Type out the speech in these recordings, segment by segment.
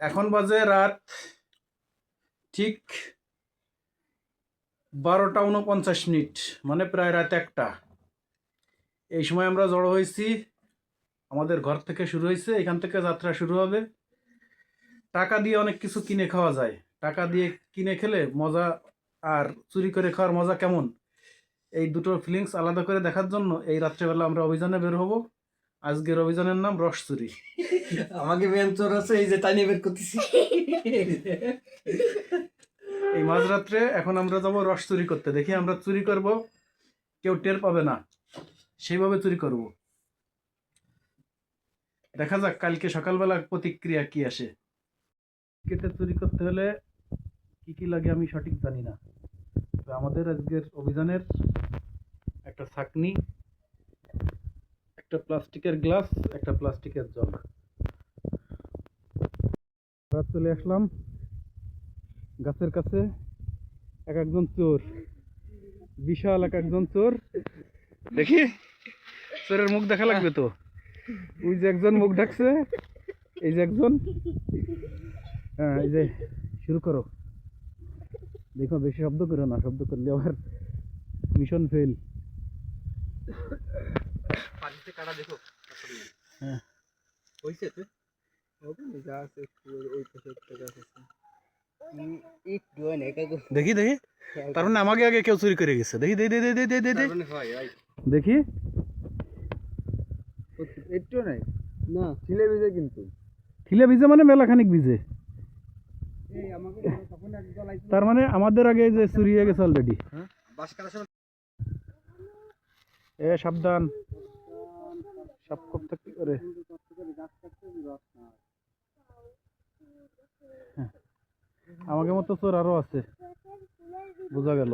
এখন বাজে রাত ঠিক বারোটা উনপঞ্চাশ মিনিট মানে প্রায় রাত একটা। এই সময় আমরা জড়ো হয়েছি, আমাদের ঘর থেকে শুরু হয়েছে, এখান থেকে যাত্রা শুরু হবে। টাকা দিয়ে অনেক কিছু কিনে খাওয়া যায়। টাকা দিয়ে কিনে খেলে মজা আর চুরি করে খাওয়ার মজা কেমন? এই দুটো ফিলিংস আলাদা করে দেখার জন্য এই রাত্রেবেলা আমরা অভিযানে বের হব। আজকের অভিযানের নাম রস চুরি আমাকে মেন চোর আছে এই যে টাইনে বের করতেছি। এই মাঝরাত্রে এখন আমরা যাব রস চুরি করতে। দেখি আমরা চুরি করব কেউ টের পাবে না। সেইভাবে চুরি করব। দেখা যাক কালকে সকালবেলা প্রতিক্রিয়া কি আসে। কেটে চুরি করতে হলে কি কি লাগে আমি সঠিক জানি না। তো আমাদের আজকের অভিযানের একটা ছাকনি একটা প্লাস্টিকের গ্লাস, একটা প্লাস্টিকের জগ। আমরা চলে আসলাম গাছের কাছে, এক একজন চোর। বিশাল এক একজন চোর। দেখি, চোরের মুখ দেখা লাগবে তো? ওই যে একজন মুখ ঢাকছে, এই যে একজন। হ্যাঁ এই যে, শুরু করো। দেখো, বেশি শব্দ করো না, শব্দ করলে আবার মিশন ফেল পানিতে কাটা দেখো। হ্যাঁ। হইছে তো। হয় দেখি দেখি। তার মানে আমাকে আগে কেউ চুরি করে গেছে। দেখি দেখি দেখি দেখি দেখি দেখি। একটু নাই না? ছিলে ভিজে কিন্তু। ঠিলে ভিজে মানে মেলাখানিক ভিজে। তার মানে আমাদের আগে এই যে চুরি হয়ে গেছে অলরেডি বাস এ সাবধান। করে। হ্যাঁ। আমাকে মতো চোর আরও আছে। বোঝা গেল।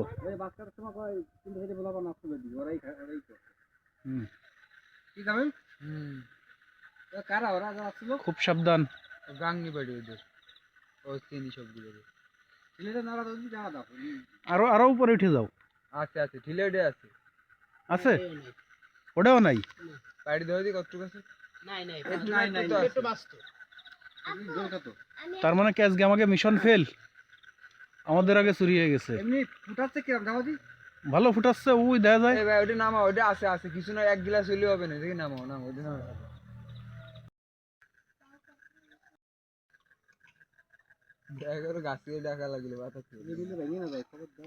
খুব সাবধান। গাংনি বাড়ি ওদের ওই চিনি সবগুলো আরও আরও উপরে উঠে যাও। আছে আছে ঠেলেটে আছে। আছে? ওটাও নাই? বাড়ি দেওয়া দিই কত আছে? নাই নাই একটু নাই নাই একটু বাঁচতো। জোর কত তার মানে কি আজকে আমাকে মিশন ফেল আমাদের আগে চুরি হয়ে গেছে। এমনি ফুটাচ্ছে কিরম জামা দি ভালো ফুটাচ্ছে ওই দেখা যায়। এই ভাই ওটা নামা ওটা আছে আছে। কিছু না এক গ্লাস হইলে হবে না দেখি নামাও নামাও ওটা নামাও। এগারো গাছে দেখা লাগলে বাতা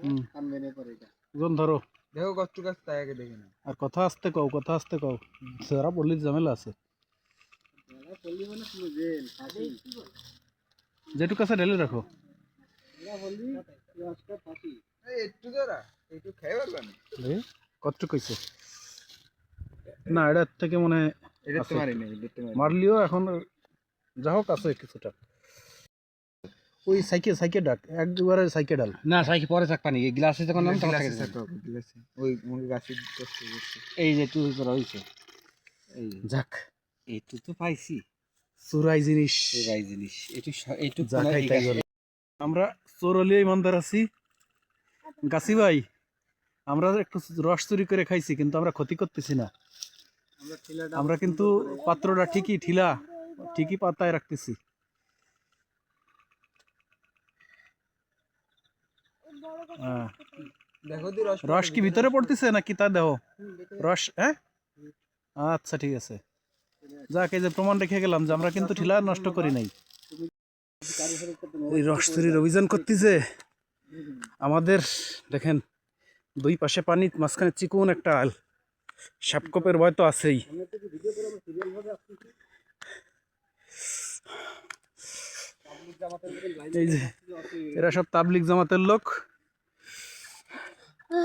হুম। কানবে না পরে এটা। ওজন ধরো। দেখো কষ্ট গাছ তাই আগে দেখি না আর কথা আসতে কও কথা আসতে কও। সারা পল্লীর ঝামেলা আছে পল্লি মানে পুরো জেল ফাঁসি যেটুকু আছে ঢেলে রাখো। দেখি হয়েছে না এটার থেকে মনে এটা এটা মারলিও এখন যা হোক আছে কিছুটা। ওই সাইকেল সাইকেল ডাক একবারে সাইকেল ডাল। না সাইকে পরে থাক পানি গ্লাসে যখন নাম তখন গ্লাসে থাকে ওই মুরগি গাছে এই যে তুই করা হইছে। এই যাক। এইটু তো পাইছি। চোরাই জিনিস। এই জিনিস। তাই করে। আমরা চোরলিয়া ইমানদার আছি। গাছি ভাই আমরা একটু রস চুরি করে খাইছি কিন্তু আমরা ক্ষতি করতেছি না। আমরা কিন্তু পাত্রটা ঠিকই ঠিলা ঠিকই পাতায় রাখতেছি। হ্যাঁ। রস রস কি ভিতরে পড়তেছে নাকি তা দেহ? রস হ্যাঁ? আচ্ছা ঠিক আছে। যাক যে প্রমাণ রেখে গেলাম যে আমরা কিন্তু ঠিলা নষ্ট করি নাই। এই রস চুরির অভিযান করতেছে। আমাদের দেখেন দুই পাশে পানি মাঝখানে চিকুন একটা আল। সাপকপের ভয় তো আছেই। এই যে এরা সব তাবলিক জামাতের লোক।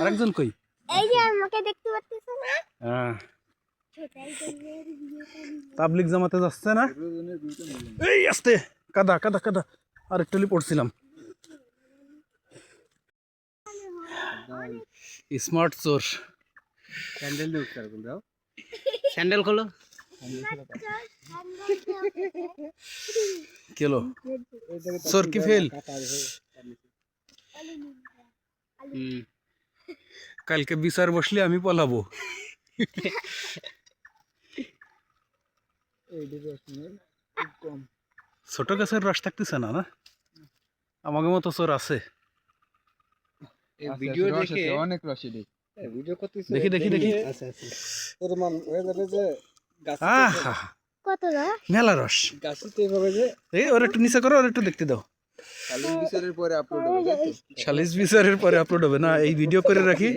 আরেকজন কই? এই যে আমাকে দেখতে পাচ্ছিস না? হ্যাঁ। তাবলিক জামাতে যাচ্ছে না? এই আস্তে। কাদা কাদা কাদা। আর পড়ছিলাম স্মার্ট চোর। স্যান্ডেল দিয়ে উঠতে পারবেন দাও। স্যান্ডেল খোলো। কেলো। চোর কি ফেল কালকে বিচার বসলে আমি পলাবো। এই রস খুব কম। ছোট গাছের রস থাকতেছে না না? আমাকে মতো চোর আছে। এই আচ্ছা, ভিডিও দেখে অনেক রসি দেখ ভিডিও করতেছে দেখি, দেখি, দেখি। আচ্ছা আচ্ছা তোর মান হয়ে যাবে যে আহা। কত রস? মেলা রস। গাছিতে এভাবে যে এই ওর একটু নিচে করো ওর একটু দেখতে দাও। বিচারের পরে আপলোড হবে তাই বিচারের পরে আপলোড হবে। না এই ভিডিও করে রাখি।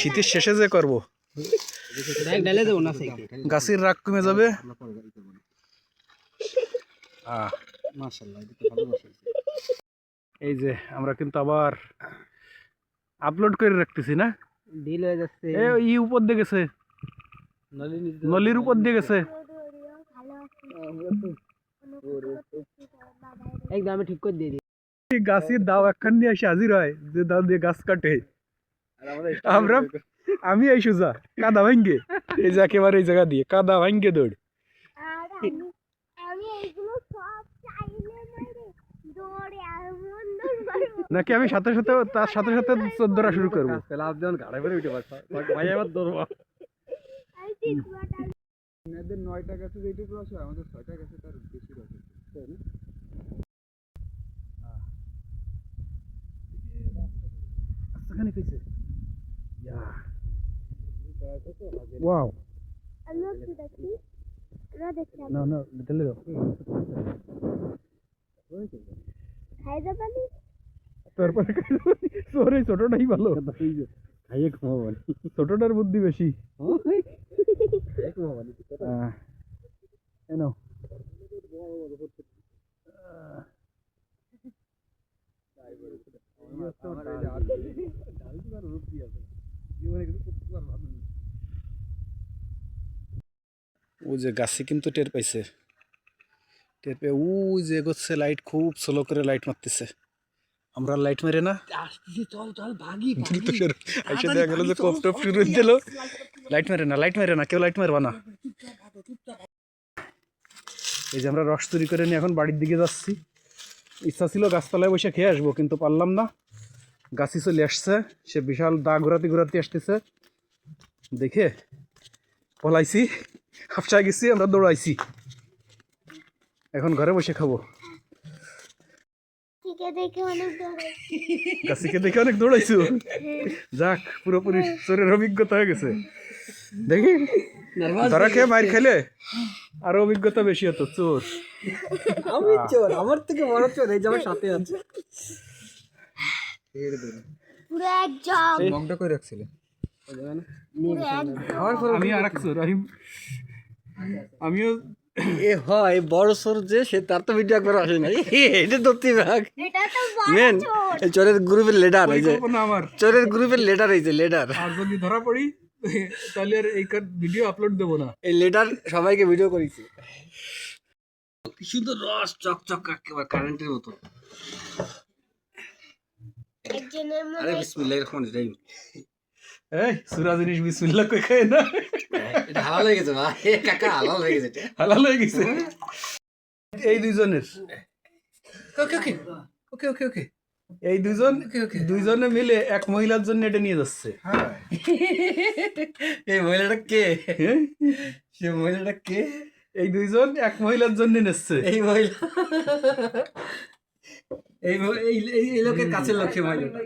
শীতের শেষে যে করব। গাছের রাগ কমে যাবে। এই যে আমরা কিন্তু আবার আপলোড করে রাখতেছি না? ডিল হয়ে যাচ্ছে। এ উপর দিয়ে গেছে। নলির উপর দিয়ে গেছে। একদম ঠিক করে দিয়ে দিই। গাছের দাও একখান নিয়ে এসে হাজির হয় যে দাও দিয়ে গাছ কাটে। আমরা আমি এই সুজা কাদা ভাঙ্গে। এই যে একেবারে এই জায়গা দিয়ে কাদা ভাঙ্গে দৌড়। দৌড়ে দৌড় মারবো। নাকি আমি সাথে সাথে তার সাথে সাথে চোদ্দরা শুরু করব? লাভ দেন গাড়ি করে উঠে পারছ ভাই আবার আমি চিকুয়াটা নয়টা গাছে যেটুকু হয় আমাদের ছয়টা গাছে তার বেশি রস তাই না? আচ্ছাখানি কইছে ওয়াও দেখি না দেখলাম না না দিলে দাও খাই যাবানি তারপরে তোর এই ছোটটাই ভালো খাইয়ে ঘুমাবো ছোটটার বুদ্ধি বেশি ঘুমাবো আহ, এই নাও। আমার এই যে আলু- ও যে গাছে কিন্তু টের পাইছে। টের পেয়ে ও যে এগোচ্ছে লাইট খুব স্লো করে লাইট মারতেছে। আমরা লাইট মেরে না। এসে দেখা গেল যে কপ টপ শুরু হয়ে গেল লাইট মেরে না লাইট মেরে না কেউ লাইট মারবা না। এই যে আমরা রস চুরি করে নিয়ে এখন বাড়ির দিকে যাচ্ছি। ইচ্ছা ছিল গাছতলায় বসে খেয়ে আসব কিন্তু পারলাম না। গাছি চলে আসছে সে বিশাল দা ঘোরাতে ঘোরাতে আসতেছে। দেখে পলাইছি। হাফসায় গেছি আমরা দৌড়াইছি। এখন ঘরে বসে খাব। ঠিকে দেখে অনেক দৌড়াইছো। যাক পুরোপুরি অভিজ্ঞতা হয়ে গেছে। দেখি ধরা খেয়ে মার খেলে আরও অভিজ্ঞতা বেশি হতো চোর। আমি চোর আমার থেকে বড় চোর এই আমার সাথে আছে। পুরো একদম। করে রাখছিলেন আমি আর এক আমি আমিও এ হয় বড় চোর যে সে তার তো ভিডিও একবার আসে নাই। এটা ধরতে ভাগ এটা তো বড় মেন চোরের গ্রুপের লিডার এই যে। আমার। চোরের গ্রুপের লিডার এই যে লিডার আর যদি ধরা পড়ি তাহলে আর এই ভিডিও আপলোড দেবো না। এই লিডার সবাইকে ভিডিও করেছে। কি সুন্দর রস চকচক একেবারে কারেন্টের মতো। আরে বিসমিল্লাহির রহমানির রহিম। এই সুরা জিনিস বিসমিল্লাহ কই খায় না? এটা হালাল হয়ে গেছে ভাই। এ কাকা হালাল হয়ে গেছে হালাল হয়ে গেছে। এই দুইজনের। ওকে ওকে। ওকে ওকে ওকে। এই দুইজন দুইজনে মিলে এক মহিলার জন্য এটা নিয়ে যাচ্ছে। এই মহিলাটা কে? হ্যাঁ? সে মহিলাটা কে? এই দুইজন এক মহিলার জন্য নিচ্ছে। এই মহিলা। এই এই লোকের কাছের লোক সে মহিলাটা।